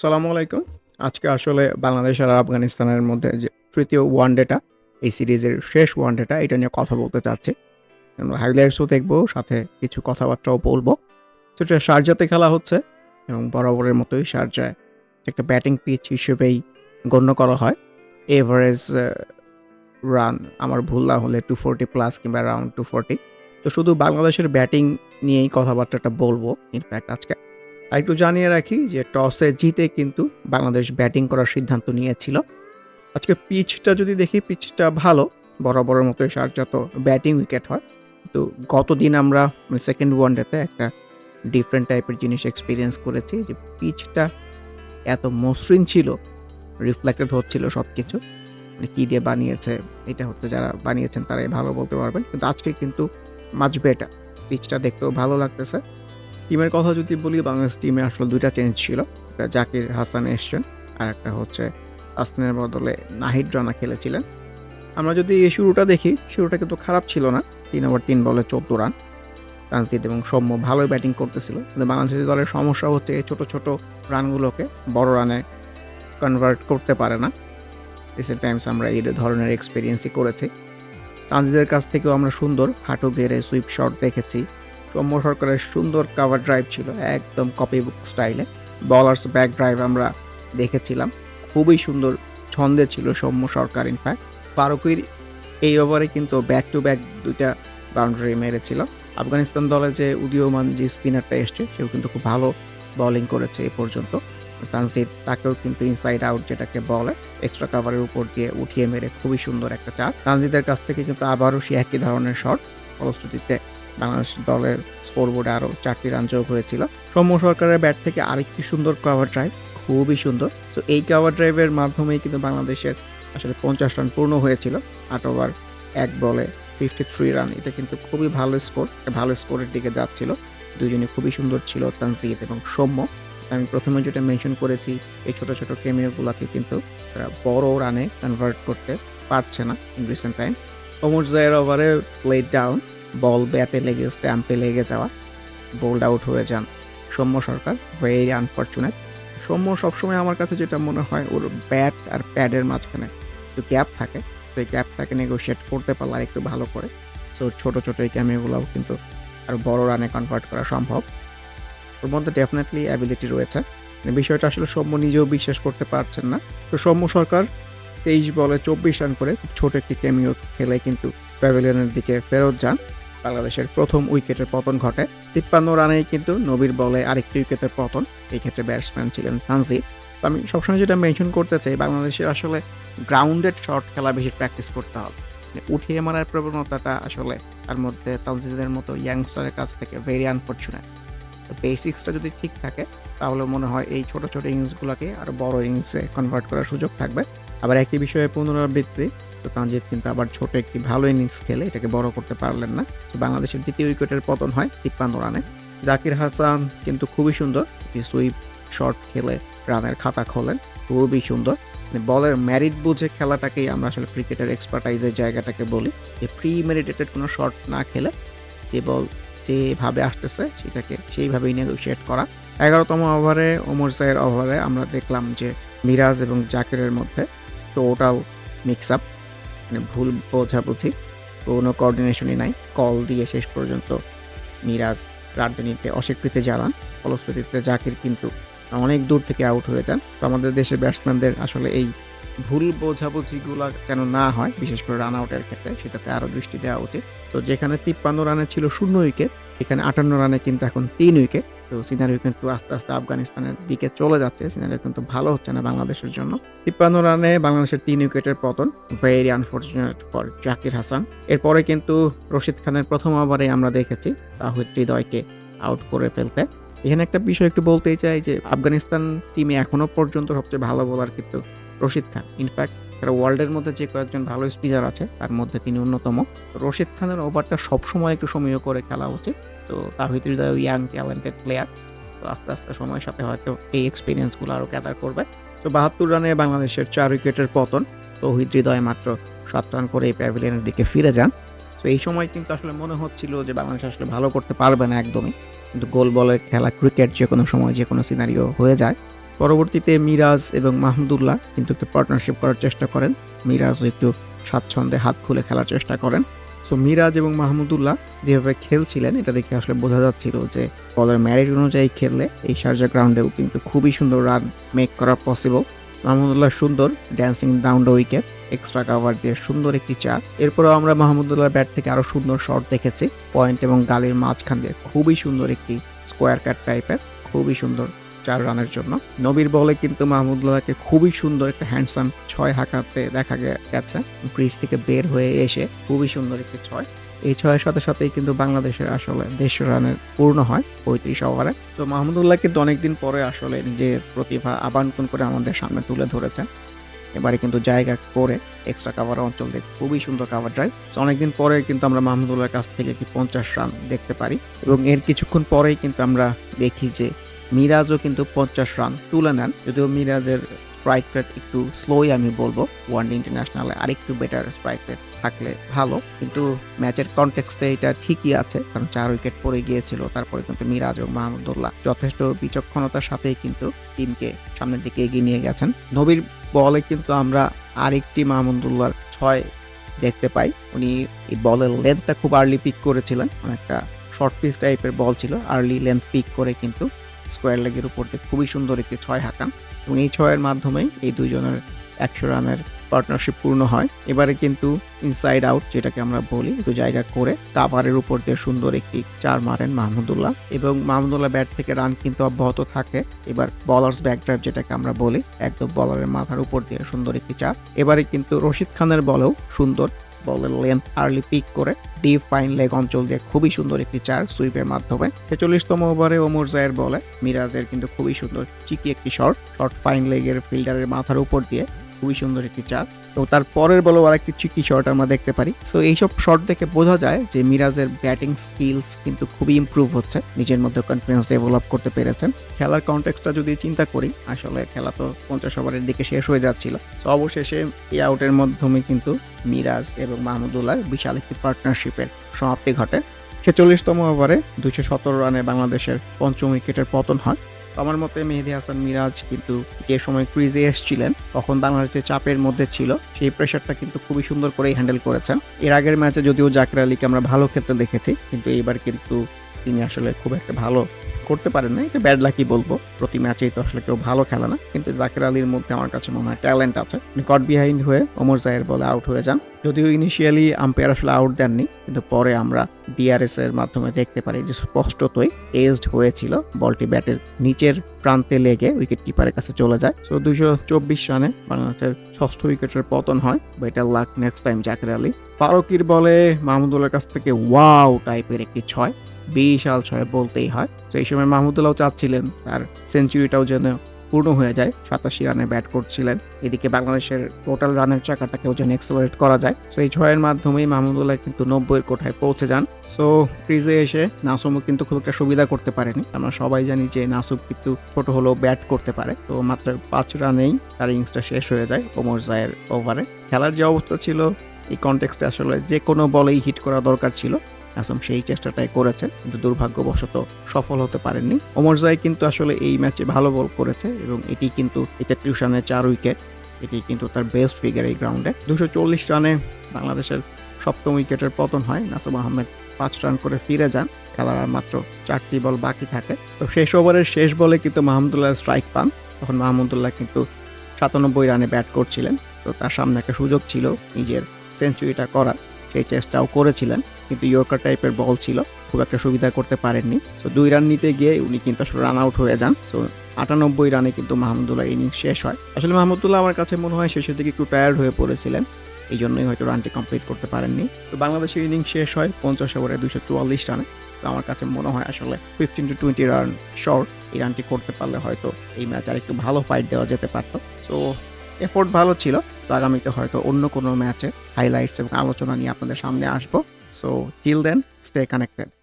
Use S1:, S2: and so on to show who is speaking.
S1: সালামু আলাইকুম। আজকে আসলে বাংলাদেশ আর আফগানিস্তানের মধ্যে যে তৃতীয় ওয়ান ডেটা, এই সিরিজের শেষ ওয়ান ডেটা, এটা নিয়ে কথা বলতে চাচ্ছি। আমরা হাইলাইটসও দেখব, সাথে কিছু কথাবার্তাও বলব। তো এটা শারজাতে খেলা হচ্ছে এবং বরাবরের মতোই শারজায় একটা ব্যাটিং পিচ হিসেবেই গণ্য করা হয়। এভারেজ রান আমার ভুল না হলে টু ফোরটি প্লাস কিংবা রাউন্ড টু ফোরটি তো শুধু বাংলাদেশের ব্যাটিং নিয়েই কথাবার্তাটা বলব। ইনফ্যাক্ট আজকে আর একটু জানিয়ে রাখি যে টসে জিতে কিন্তু বাংলাদেশ ব্যাটিং করার সিদ্ধান্ত নিয়েছিল। আজকে পিচটা যদি দেখি, পিচটা ভালো, বরাবরের মতো সারজাত ব্যাটিং উইকেট হয়। তো গতদিন আমরা মানে সেকেন্ড ওয়ানডেতে একটা ডিফারেন্ট টাইপের জিনিস এক্সপিরিয়েন্স করেছি যে পিচটা এত মসৃণ ছিল রিফ্লেক্টেড হচ্ছিল সব কিছু মানে কী দিয়ে বানিয়েছে, এটা হচ্ছে যারা বানিয়েছেন তারাই ভালো বলতে পারবেন। কিন্তু আজকে কিন্তু মাছ বেটার পিচটা দেখতেও ভালো লাগতেছে। টিমের কথা যদি বলি, বাংলাদেশ টিমে আসলে দুইটা চেঞ্জ ছিল। একটা জাকির হাসান এসছেন, আর একটা হচ্ছে তাসমিনের বদলে নাহিদ রানা খেলেছিলেন। আমরা যদি শুরুটা দেখি, শুরুটা কিন্তু খারাপ ছিল না। তিন ওভার তিন বলে চোদ্দ রান। তানজিদ এবং সৌম্য ভালোই ব্যাটিং করতেছিল। কিন্তু বাংলাদেশ দলের সমস্যা হচ্ছে এই ছোটো ছোটো রানগুলোকে বড় রানে কনভার্ট করতে পারে না। রিসেন্ট টাইমস আমরা এই ধরনের এক্সপিরিয়েন্সই করেছি। তানজিদের কাছ থেকেও আমরা সুন্দর হাঁটু গেড়ে সুইপ শট দেখেছি। সৌম্য সরকারের সুন্দর কাভার ড্রাইভ ছিল, একদম কপি বুক স্টাইলে বলার্স ব্যাক ড্রাইভ আমরা দেখেছিলাম, খুবই সুন্দর, ছন্দে ছিল সৌম্য সরকার ইনফ্যাক্ট ফারুকির এই ওভারে কিন্তু ব্যাক টু ব্যাক দুইটা বাউন্ডারি মেরেছিল। আফগানিস্তান দলে যে উদীয়মান যে স্পিনারটা এসছে, সেও কিন্তু খুব ভালো বোলিং করেছে এ পর্যন্ত। তানজিদ তাকেও কিন্তু ইনসাইড আউট যেটাকে বলে এক্সট্রা কাভারের উপর দিয়ে উঠিয়ে মেরে, খুবই সুন্দর একটা চার। তানজিদের কাছ থেকে কিন্তু আবারও সে একই ধরনের শট ফলশ্রুতিতে বাংলাদেশ দলের স্কোর বোর্ডে আরও চারটি রান যোগ হয়েছিল। সৌম্য সরকারের ব্যাট থেকে আরেকটি সুন্দর কভার ড্রাইভ খুবই সুন্দর। তো এই কভার ড্রাইভের মাধ্যমেই কিন্তু বাংলাদেশের আসলে পঞ্চাশ রান পূর্ণ হয়েছিল। আট ওভার এক বলে ফিফটি থ্রি রান এটা কিন্তু খুবই ভালো স্কোর ভালো স্কোরের দিকে যাচ্ছিল। দুজনে খুবই সুন্দর ছিল, তানজিদ এবং সৌম্য। আমি প্রথমে যেটা মেনশন করেছি, এই ছোট ছোট কেমিওগুলোকে কিন্তু তারা বড় রানে কনভার্ট করতে পারছে না ইন রিসেন্ট টাইমস ওমর জায়ের ওভারে প্লেট ডাউন বল ব্যাটে লেগে, স্ট্যাম্পে লেগে যাওয়া, বোল্ড আউট হয়ে যান। সৌম্য সরকার ভেরি আনফর্চুনেট সৌম্য সবসময় আমার কাছে যেটা মনে হয়, ওর ব্যাট আর প্যাডের মাঝখানে একটু গ্যাপ থাকে। এই গ্যাপটাকে নেগোশিয়েট করতে পারলে আর একটু ভালো করে। সো ছোটো ছোটো এই ক্যামিওগুলোও কিন্তু আরও বড় রানে কনভার্ট করা সম্ভব। ওর মধ্যে ডেফিনেটলি অ্যাবিলিটি রয়েছে। মানে বিষয়টা আসলে সৌম্য নিজেও বিশ্বাস করতে পারছেন না। তো সৌম্য সরকার তেইশ বলে চব্বিশ রান করে ছোট একটি ক্যামিও খেলে কিন্তু প্যাভিলিয়নের দিকে ফেরত যান। বাংলাদেশের প্রথম উইকেটের পতন ঘটে। তিপ্পান্ন রানেই কিন্তু নবীর বলে আরেকটি উইকেটের পতন। এই ক্ষেত্রে ব্যাটসম্যান ছিলেন তানজিদ। তো আমি সবসময় যেটা মেনশন করতে চাই, বাংলাদেশের আসলে গ্রাউন্ডেড শট খেলা বেশি প্র্যাকটিস করতে হবে। মানে উঠিয়ে মারার প্রবণতাটা আসলে তার মধ্যে তানজিদের মতো ইয়াংস্টারের কাছ থেকে ভেরি আনফর্চুনেট তো বেসিক্সটা যদি ঠিক থাকে, তাহলে মনে হয় এই ছোট ছোট ইনিংসগুলোকে আরও বড় ইনিংসে কনভার্ট করার সুযোগ থাকবে। আবার একই বিষয়ে পুনরাবৃত্তি, তো তানজিদ কিন্তু আবার ছোট একটি ভালো ইনিংস খেলে এটাকে বড় করতে পারলেন না। তো বাংলাদেশের দ্বিতীয় উইকেটের পতন হয় তিপ্পান্ন রানে। জাকির হাসান কিন্তু খুবই সুন্দর, একটি সুইপ শট খেলে রানের খাতা খোলেন, খুবই সুন্দর। মানে বলের ম্যারিট বুঝে খেলাটাকেই আমরা আসলে ক্রিকেটের এক্সপার্টাইজের জায়গাটাকে বলি। যে প্রি মেডিটেটেড কোনো শট না খেলে যে বল যেভাবে আসতেছে সেটাকে সেইভাবেই নেগোশিয়েট করা। এগারোতম ওভারে ওমর সাইয়ের ওভারে আমরা দেখলাম যে মিরাজ এবং জাকিরের মধ্যে টোটাল মিক্স আপ মানে ভুল বোঝাবুঝি, কোনো কোঅর্ডিনেশনই নাই। কল দিয়ে শেষ পর্যন্ত মিরাজ রানটা নিতে অস্বীকৃতি জানান। ফলশ্রুতিতে জাকির কিন্তু অনেক দূর থেকে আউট হয়ে যান। তো আমাদের দেশের ব্যাটসম্যানদের আসলে এই ভুল বোঝাবুঝিগুলো যেন না হয়, বিশেষ করে রান আউটের ক্ষেত্রে, সেটাতে আরও দৃষ্টি দেওয়া উচিত। তো যেখানে তিপ্পান্ন রানে ছিল শূন্য উইকেট এখানে আটান্ন রানে কিন্তু এখন তিন উইকেট। তো সিনারিও কিন্তু আস্তে আস্তে আফগানিস্তানের দিকে চলে যাচ্ছে। সিনারিও কিন্তু ভালো হচ্ছে না বাংলাদেশের জন্য। তিপ্পান্ন রানে বাংলাদেশের তিন উইকেটের পতন। Very unfortunate for Zakir Hasan. এরপরে কিন্তু রশিদ খানের প্রথম ওভারে আমরা দেখেছি তাহিদ হৃদয়কে আউট করে ফেলতে। এখানে একটা বিষয় একটু বলতেই চাই যে আফগানিস্তান টিমে এখনও পর্যন্ত সবচেয়ে ভালো বোলার কিন্তু রশিদ খান। ইনফ্যাক্ট তারা ওয়ার্ল্ডের মধ্যে যে কয়েকজন ভালো স্পিনার আছে, তার মধ্যে তিনি অন্যতম। রশিদ খানের ওভারটা সবসময় একটু সময় করে খেলা উচিত। তো Tawhid Hridoy young talented player তো আস্তে আস্তে সময়ের সাথে হয়তো এই এক্সপিরিয়েন্সগুলো আরও গ্যাদার করবে। তো বাহাত্তর রানে বাংলাদেশের চার উইকেটের পতন। তৌহিদ হৃদয় মাত্র সাত রান করে এই প্যাভিলিয়নের দিকে ফিরে যান। তো এই সময় কিন্তু আসলে মনে হচ্ছিল যে বাংলাদেশ আসলে ভালো করতে পারবে না একদমই। কিন্তু গোল বলের খেলা ক্রিকেট যে কোনো সময় যে কোনো সিনারিও হয়ে যায়। পরবর্তীতে মিরাজ এবং মাহমুদুল্লাহ কিন্তু একটু পার্টনারশিপ করার চেষ্টা করেন। মিরাজও একটু স্বাচ্ছন্দ্যে হাত খুলে খেলার চেষ্টা করেন। সো মিরাজ এবং মাহমুদুল্লাহ যেভাবে খেলছিলেন, এটা দেখে আসলে বোঝা যাচ্ছিল যে বলের ম্যারিট অনুযায়ী খেললে এই শারজা গ্রাউন্ডেও কিন্তু খুবই সুন্দর রান মেক করা পসিবল মাহমুদুল্লাহ সুন্দর dancing down the wicket extra cover দিয়ে সুন্দর একটি চার। এরপরেও আমরা মাহমুদুল্লাহ ব্যাট থেকে আরও সুন্দর শট দেখেছি। পয়েন্ট এবং গালির মাঝখান দিয়ে খুবই সুন্দর একটি স্কোয়ার কাট টাইপের খুবই সুন্দর চার রানের জন্য। নবীর বলে কিন্তু মাহমুদুল্লাহকে খুবই সুন্দর একটা হ্যান্ডসাম ছয় হাঁকাতে দেখা গেছে। ক্রিজ থেকে বের হয়ে এসে খুবই সুন্দর একটি ছয়। এই ছয়ের সাথে সাথেই কিন্তু বাংলাদেশের আসলে দেড়শো রানের পূর্ণ হয় পঁয়ত্রিশ ওভারে। তো মাহমুদুল্লাহ কিন্তু অনেকদিন পরে আসলে নিজের প্রতিভা আবানকন করে আমাদের সামনে তুলে ধরেছেন। এবারে কিন্তু জায়গা করে এক্সট্রা কাভার অঞ্চল দিয়ে খুবই সুন্দর কাভার ড্রাইভ অনেকদিন পরে কিন্তু আমরা মাহমুদুল্লাহর কাছ থেকে একটি পঞ্চাশ রান দেখতে পারি। এবং এর কিছুক্ষণ পরেই কিন্তু আমরা দেখি যে মিরাজও কিন্তু পঞ্চাশ রান তুলে নেন। যদিও মিরাজের স্ট্রাইক রেট একটু স্লোই আমি বলব। ওয়ান ইন্টারন্যাশনালে আরেকটু বেটার স্ট্রাইক রেট থাকলে ভালো। কিন্তু ম্যাচের কনটেক্সটে এটা ঠিকই আছে। কারণ চার উইকেট পড়ে গিয়েছিল। তারপরে কিন্তু মিরাজ এবং মাহমুদুল্লাহ যথেষ্ট বিচক্ষণতার সাথেই কিন্তু টিমকে সামনের দিকে এগিয়ে নিয়ে গেছেন। নবীর বলে কিন্তু আমরা আরেকটি মাহমুদুল্লাহর ছয় দেখতে পাই। উনি এই বলের লেন্থটা খুব আর্লি পিক করেছিলেন। অনেকটা শর্ট পিস টাইপের বল ছিল। আর্লি লেন্থ পিক করে কিন্তু স্কোয়ার লেগের উপর দিয়ে খুবই সুন্দর একটি ছয় হাঁকান এবং এই ছয়ের মাধ্যমেই এই দুইজনের একশো রানের পার্টনারশিপ পূর্ণ হয়। এবারে কিন্তু ইনসাইড আউট যেটাকে আমরা বলি, একটু জায়গা করে কাভারের উপর দিয়ে সুন্দর একটি চার মারেন মাহমুদুল্লাহ এবং মাহমুদুল্লাহ ব্যাট থেকে রান কিন্তু অব্যাহত থাকে। এবার বলার্স ব্যাক ড্রাইভ যেটাকে আমরা বলি, একদম বলারের মাথার উপর দিয়ে সুন্দর একটি চার এবারে কিন্তু রশিদ খানের বলেও সুন্দর বলের লেন্থ আর্লি পিক করে। ডিপ ফাইন লেগ অঞ্চল দিয়ে খুবই সুন্দর একটি চার সুইপের মাধ্যমে। ছেচল্লিশতম ওভারে ওমর জায়ের বলে। মিরাজের কিন্তু খুবই সুন্দর, চিকি একটি শর্ট শর্ট ফাইন লেগের ফিল্ডারের মাথার উপর দিয়ে খুবই সুন্দর একটি চার তো তার পরের বলেও আরেকটি চিকি শট আমরা দেখতে পারি। সো এইসব শট দেখে বোঝা যায় যে মিরাজের ব্যাটিং স্কিলস কিন্তু খুবই ইমপ্রুভ হচ্ছে। নিজের মধ্যে কনফিডেন্স ডেভেলপ করতে পেরেছেন। খেলার কনটেক্সটটা যদি চিন্তা করি, আসলে খেলা তো পঞ্চাশ ওভারের দিকে শেষ হয়ে যাচ্ছিল। তো অবশেষে এই আউটের মাধ্যমে কিন্তু মিরাজ এবং মাহমুদুল্লাহ বিশাল একটি পার্টনারশিপের সমাপ্তি ঘটে। ছেচল্লিশতম ওভারে দুশো সতেরো রানে বাংলাদেশের পঞ্চম উইকেটের পতন হয়। আমার মতে মেহেদি হাসান মিরাজ কিন্তু যে সময় ক্রিজে এসেছিলেন, তখন বাংলাদেশ যে চাপের মধ্যে ছিল, সেই প্রেশারটা কিন্তু খুবই সুন্দর করেই হ্যান্ডেল করেছেন। এর আগের ম্যাচে যদিও জাকির আলীকে আমরা ভালো ক্ষেত্রে দেখেছি, কিন্তু এইবার কিন্তু তিনি আসলে খুব একটা ভালো করতে পারেন না এটা ব্যাড লাকি বলব। প্রতি ম্যাচেই তো আসলে কেউ ভালো খেলে না। কিন্তু জাকির আলীর মধ্যে আমার কাছে মনে হয় ট্যালেন্ট আছে। কট বিহাইন্ড হয়ে ওমর জায়ের বলে আউট হয়ে যান। যদিও ইনিশিয়ালি আম্পায়ার আসলে আউট দেননি। কিন্তু পরে আমরা ডিআরএস এর মাধ্যমে দেখতে পারি যে স্পষ্টতই টেস্ট হয়েছিল। বলটি ব্যাটের নিচের প্রান্তে লেগে উইকেট কিপারের কাছে চলে যায়। তো দুইশো চব্বিশ রানে বাংলাদেশের ষষ্ঠ উইকেটের পতন হয়। Better luck next time Zakir Ali. ফারুকির বলে মাহমুদুল্লার কাছ থেকে ওয়াও টাইপের একটি ছয়। বিশাল ছয় বলতেই হয়। তো এই সময় মাহমুদুল্লাহ চাচ্ছিলেন তার সেঞ্চুরিটাও যেন পূর্ণ হয়ে যায়। সাতাশি রানে ব্যাট করছিলেন। এদিকে বাংলাদেশের টোটাল রানের চাকাটাকেও যেন এক্সেলারেট করা যায়। সো এই ছয়ের মাধ্যমেই মাহমুদুল্লাহ কিন্তু নব্বইয়ের কোঠায় পৌঁছে যান। সো ক্রিজে এসে নাসুমও কিন্তু খুব একটা সুবিধা করতে পারেনি। আমরা সবাই জানি যে নাসুম কিন্তু ছোট হলেও ব্যাট করতে পারে। তো মাত্র পাঁচ রানেই তার ইনিংসটা শেষ হয়ে যায় ওমর জায়ের ওভারে খেলার যে অবস্থা ছিল, এই কনটেক্সটে আসলে যে কোনো বলেই হিট করা দরকার ছিল। আসম সেই চেষ্টাটাই করেছেন কিন্তু দুর্ভাগ্যবশত সফল হতে পারেননি। ওমর জাই কিন্তু আসলে এই ম্যাচে ভালো বল করেছে এবং এটি কিন্তু তেত্রিশ রানে চার উইকেট। এটি কিন্তু তার বেস্ট ফিগার এই গ্রাউন্ডে দুশো চল্লিশ রানে বাংলাদেশের সপ্তম উইকেটের পতন হয়। নাসুম আহমেদ পাঁচ রান করে ফিরে যান। খেলার আর মাত্র চারটি বল বাকি থাকে। তো শেষ ওভারের শেষ বলে কিন্তু মাহমুদুল্লাহ স্ট্রাইক পান। তখন মাহমুদুল্লাহ কিন্তু সাতানব্বই রানে ব্যাট করছিলেন। তো তার সামনে একটা সুযোগ ছিল নিজের সেঞ্চুরিটা করার। সেই চেষ্টাও করেছিলেন। কিন্তু ইয়র্কার টাইপের বল ছিল, খুব একটা সুবিধা করতে পারেননি। তো দুই রান নিতে গিয়ে উনি কিন্তু আসলে রান আউট হয়ে যান। তো আটানব্বই রানে কিন্তু মাহমুদুল্লাহ ইনিংস শেষ হয়। আসলে মাহমুদুল্লাহ আমার কাছে মনে হয় শেষের দিকে একটু টায়ার্ড হয়ে পড়েছিলেন এই জন্যই হয়তো রানটি কমপ্লিট করতে পারেননি। তো বাংলাদেশের ইনিংস শেষ হয় পঞ্চাশ ওভারে দুশো চুয়াল্লিশ রানে তো আমার কাছে মনে হয় আসলে fifteen to twenty run short এই রানটি করতে পারলে হয়তো এই ম্যাচ আর একটু ভালো ফাইট দেওয়া যেতে পারতো। সো এফোর্ট ভালো ছিল। তো আগামীতে হয়তো অন্য কোনো ম্যাচে হাইলাইটস এবং আলোচনা নিয়ে আপনাদের সামনে আসব। So till then, stay connected.